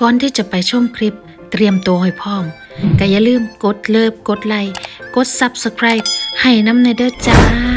ก่อนที่จะไปชมคลิปเตรียมตัวให้พร้อมก็อย่าลืมกดเลิฟกดไลค์กด Subscribe ให้น้ำในเด้อจ้า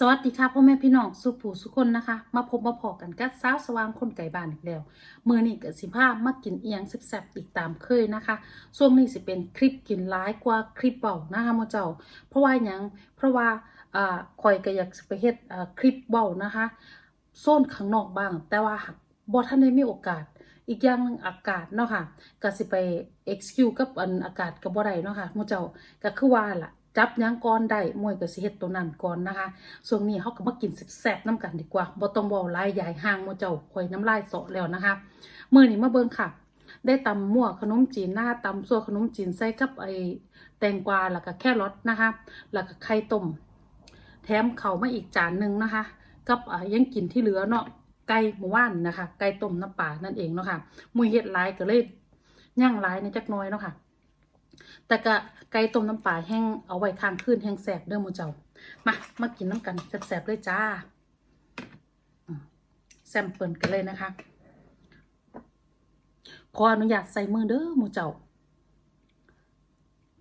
สวัสดีค่ะพ่อแม่พี่น้องสุผูสุคนนะคะ มาพบมาพอกันกับสาวสว่างคนไก่บ้านอีกแล้วมือนี่กับสิผ้ามากินเอียงแซ่บๆอีกตามเคยนะคะช่วงนี้สิเป็นคลิปกินร้ายกว่าคลิปเบานะคะโมเจ้า เพราะว่ายังเพราะว่าอ่าคอยก็อยากไปเฮ็ดอ่าคลิปเบานะคะโซนข้างนอกบ้าง แต่ว่าหากบ่ทันได้มีโอกาสอีกอย่างนึงอากาศเนาะค่ะก็สิไป excuse กับอันอากาศก็บ่ได้เนาะค่ะโมเจ้าก็คือว่าล่ะ จับยังก่อนได้มวยก็สิเฮ็ดตัวนั้นก่อนนะคะช่วงนี้เขาก็มากินแซ่บๆน้ำกันดีกว่าบ่ต้องเว้าหลายใหญ่ห่างโมเจ้าคอยน้ำลายเสาะแล้วนะคะมื้อนี้มาเบิ่งค่ะ ได้ตำมั่วขนมจีนหน้าตำซัวขนมจีนใส่กับไอแตงกวาแล้วก็แครอทนะคะแล้วก็ไข่ต้มแถมเขามาอีกจานหนึ่งนะคะ กับอ่ายังกินที่เหลือเนาะไก่หมูว่านนะคะ ไก่ต้มน้ำปลานั่นเองเนาะค่ะมุยเฮ็ดลายก็เลยย่างลายในจักน้อยเนาะค่ะ แต่ก็ไก่ต้มน้ำปลาแห้งเอาไว้ข้างคืนแห้งแสบเด้อหมูเจ้า มา มากินน้ำกันแสบๆเลยจ้าแซมเปิลกันเลยนะคะ ขออนุญาตใส่มือเด้อหมูเจ้า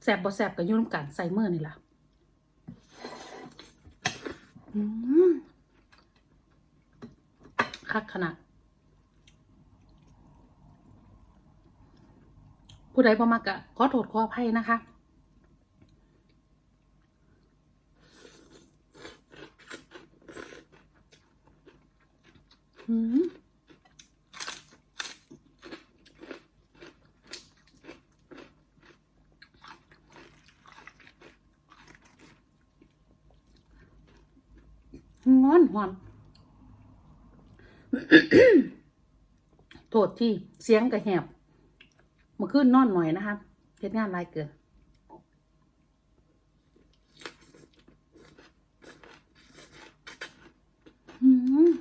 แสบบ่แสบก็อยุ่น้ำกันใส่มือนี่ล่ะคักขนาด ผู้ใดบ่มักอะขอโทษขออภัยนะคะอืมงอนหอนโทษที่เสียงกระแหบ เมื่อคืนนอนหน่อยนะคะเฮ็ดงานลายเกิน อืม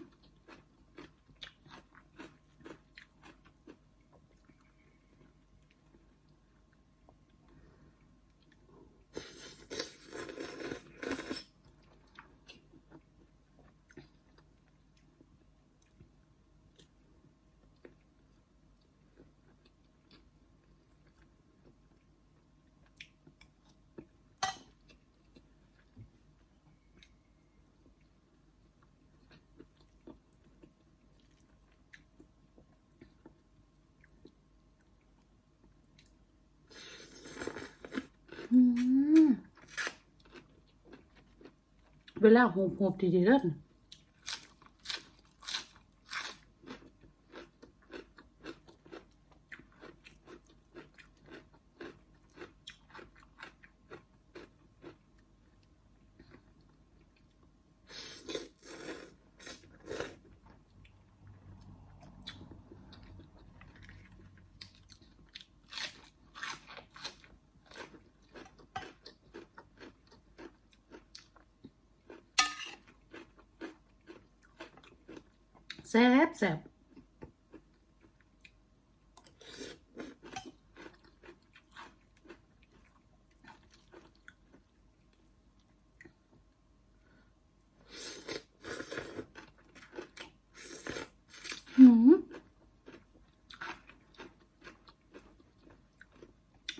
อืม เวลาโหบโหบดีดีๆเด้อแซ่บแซ่บ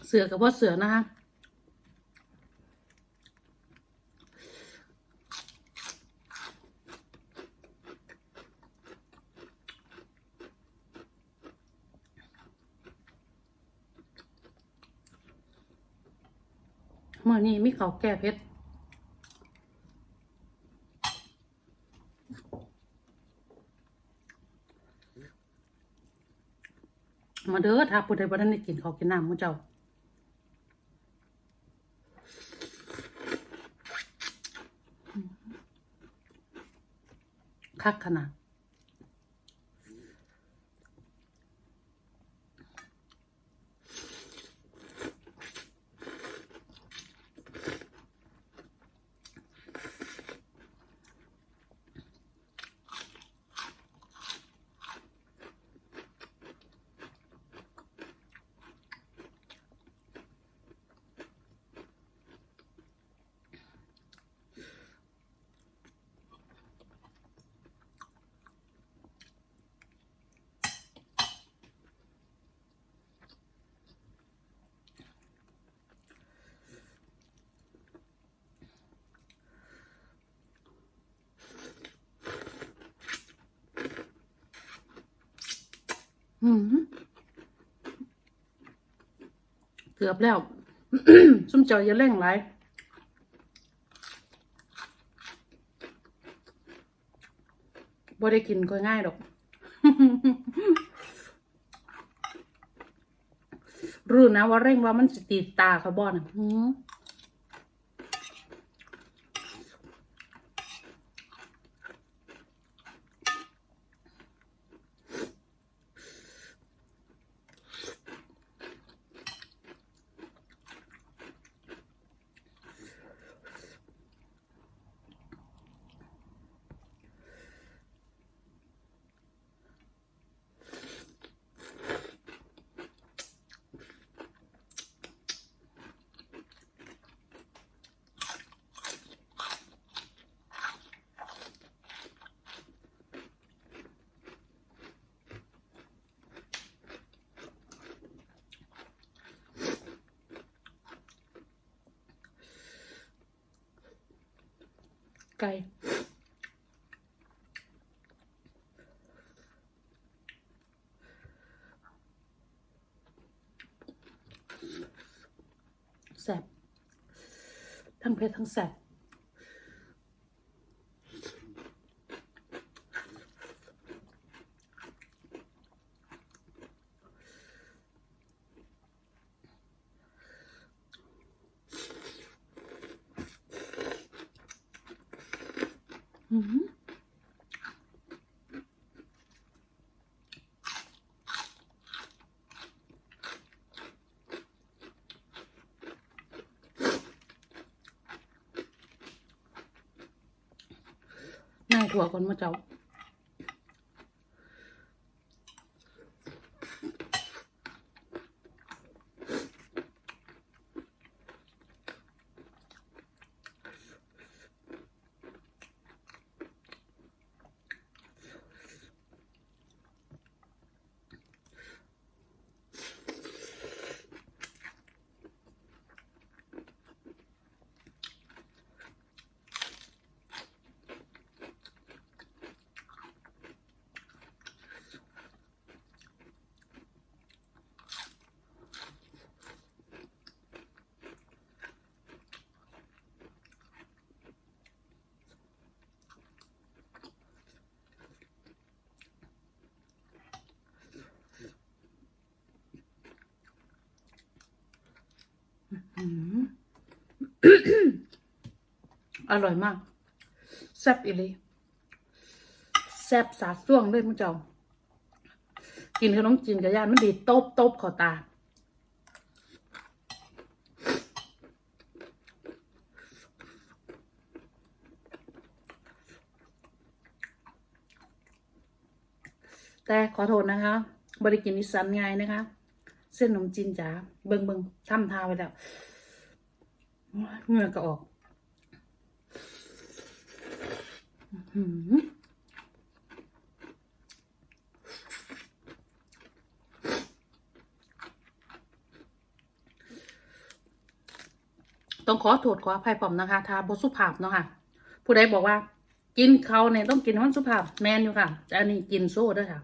เสือกับว่าเสือนะคะ เมื่อนี้มีเขาแก้เพชรมาเด้อถ้าผู้ใดบ่ทันได้กินเขากินน้ำมื้เจ้าคักขนาด เกือบแล้ว ซุ่มเจออย่าเร่งไรบ่ได้กินก็ง่ายดอก รู้นะว่าเร่งว่ามันจะตีตาเขาบ่นอืม ไก่แสบทั้งเผ็ดทั้งแสบ อืมนายถั่วคนมาเจ้า อร่อยมาก แซ่บอีลีแซ่บสาดส่วงเลยมึงเจ้า กินขนมจีนกับย่านมันดีตบตบขอตา แต่ขอโทษนะคะ บริกินนิสันไงนะคะ เส้นขนมจีนจ๋าเบิงเบิงทำทาไว้แล้ว เหงื่อก็ออกต้องขอโทษขออภัยผมนะคะทาบสุภาพเนาะค่ะ ผู้ใดบอกว่า กินเขาเนี่ยต้องกินห้มันสุภาพแมนอยู่ค่ะแต่อันนี้กินโซ่ด้วยค่ะ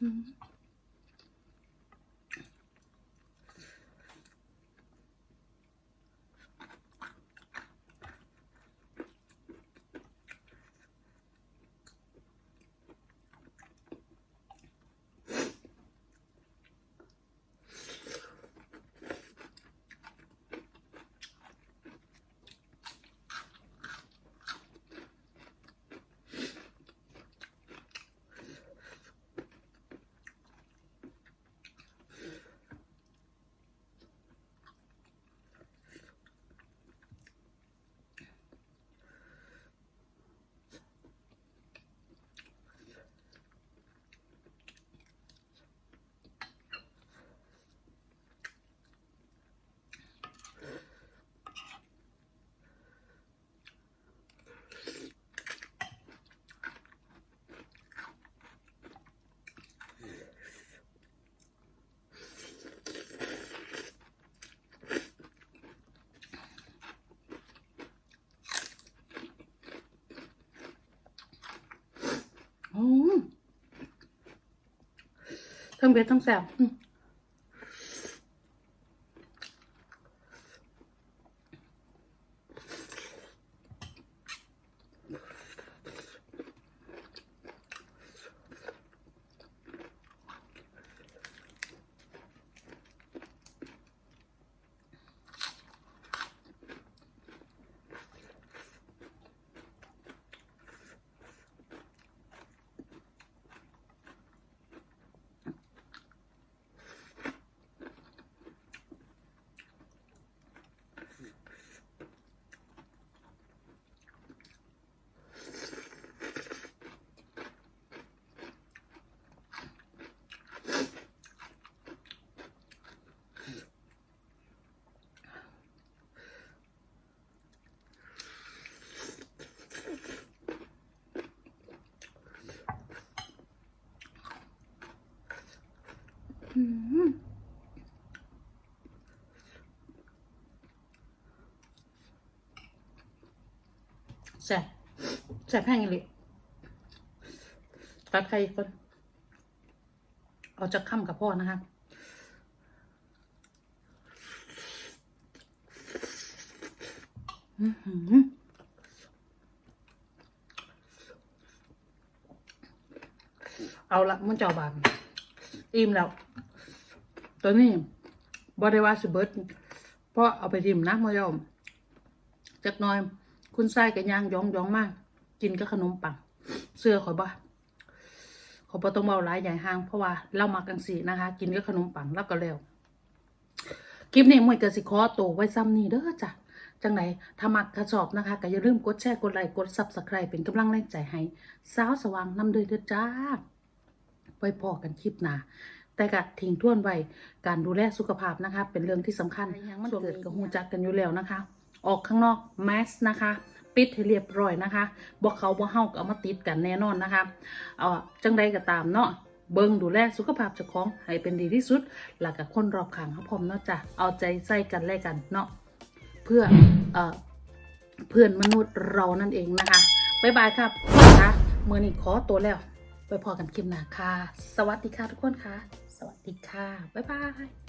อ ทั้งเผ็ดทั้งแซ่บ แซ่บแซ่บแห้งอีหลิกัดใครคนเอาจะค่ำกับพ่อนะคะอื้อหือเอาละมันเจ้าบานอิ่มแล้ว ตัวนี้บริวาสเบิร์ดเพราะเอาไปทิมนะมอยอมจักน้อย คุณไส้กับยางยองยองมาก กินกับขนมปัง เสื้อข่อยบ่ขอยบ่ต้องเบาหลายใหญ่ห้างเพราะว่าเรามักกังสีนะคะ กินกับขนมปังแล้วก็แล้วคลิปนี้มวยกสิคอโตวไว้ซ้ำนี้เด้อจ้ะจังไหนถ้ามักกระสอบนะคะก็อย่าลืมกดแชร์กดไลค์กดซับสไคร b ์เป็นกำลังแรงใจให้สาวสว่างนำเด้อเด้อจ้าไว้พอกันคลิปหน้าแต่ก็ทิ้งท่วนไว้การดูแลสุขภาพนะคะ เป็นเรื่องที่สำคัญส่วนเกิดกับหูจักกันอยู่แล้วนะคะ ออกข้างนอกแมสนะคะปิดให้เรียบร้อยนะคะบอกเขาบ่เฮาก็เอามาติดกันแน่นอนนะคะเอ่อจังใดก็ตามเนาะเบิ่งดูแลสุขภาพเจ้าของให้เป็นดีที่สุดแล้วก็คนรอบข้างเขาพร้อมเนาะจ้ะเอาใจใส่กันแลกกันเนาะเพื่อเอ่อเพื่อนมนุษย์เรานั่นเองนะคะบ๊ายบายครับนะคะมือนี้ขอตัวแล้วไปพอกันคลิปหน้าค่ะ สวัสดีค่ะทุกคนค่ะ สวัสดีค่ะ บ๊ายบาย